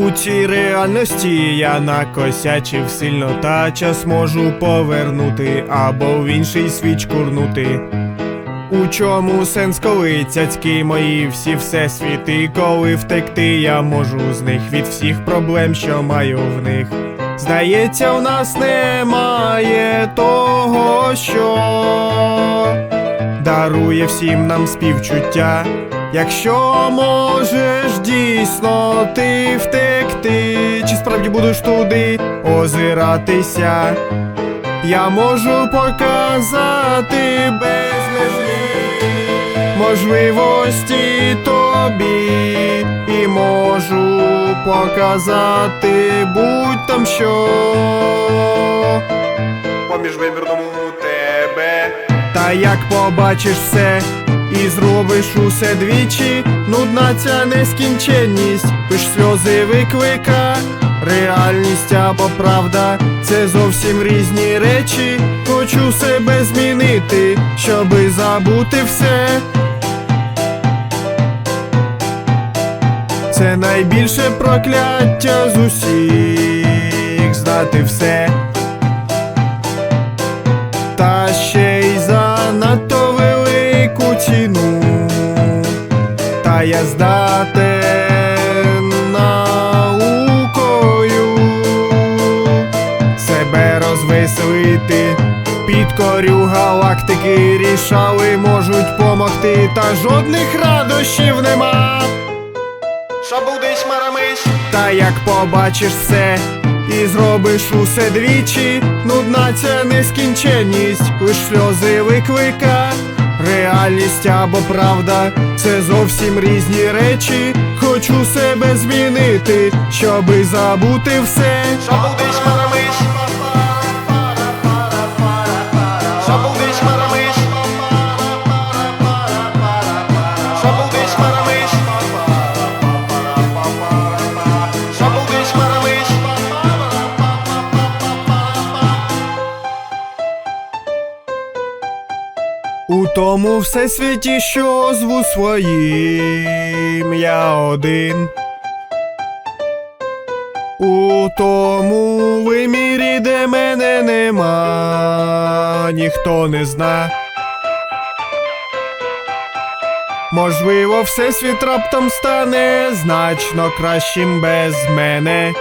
У цій реальності я накосячив сильно, та час можу повернути або в інший світ курнути. У чому сенс, коли цяцьки мої всі всесвіти, коли втекти я можу з них від всіх проблем, що маю в них. Здається, у нас немає того, що дарує всім нам співчуття. Якщо можеш дійсно ти втекти, чи справді будеш туди озиратися? Я можу показати безмежні можливості тобі, і можу показати будь там що. Поміж вибірному тебе. Та як побачиш все і зробиш усе двічі, нудна ця нескінченність, пиш сльози виклика. Реальність або правда, це зовсім різні речі. Хочу себе змінити, щоби забути все. Це найбільше прокляття з усіх знати все. Я здатен наукою себе розвеселити. Підкорю галактики рішали, можуть помогти, та жодних радощів нема. Шабудись марамись Та як побачиш все і зробиш усе двічі, нудна ця нескінченність, лиш сльози виклика. Реальність або правда, це зовсім різні речі. Хочу себе змінити, щоби забути все. У тому всесвіті, що зву своїм я один. У тому вимірі, де мене нема, ніхто не зна. Можливо, всесвіт раптом стане значно кращим без мене.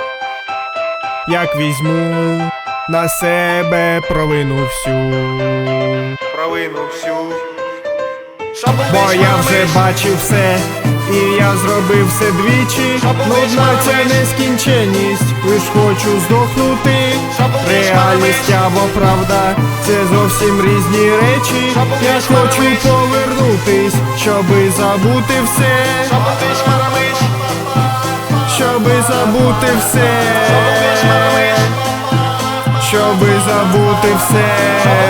Як візьму на себе провину всю. Провину всю. Бо я вже бачив все, і я зробив все двічі. Нудна ця нескінченність, лиш хочу здохнути. Реальність або правда, це зовсім різні речі. Я хочу повернутись, щоби забути все. Щоби забути все. Щоби забути все.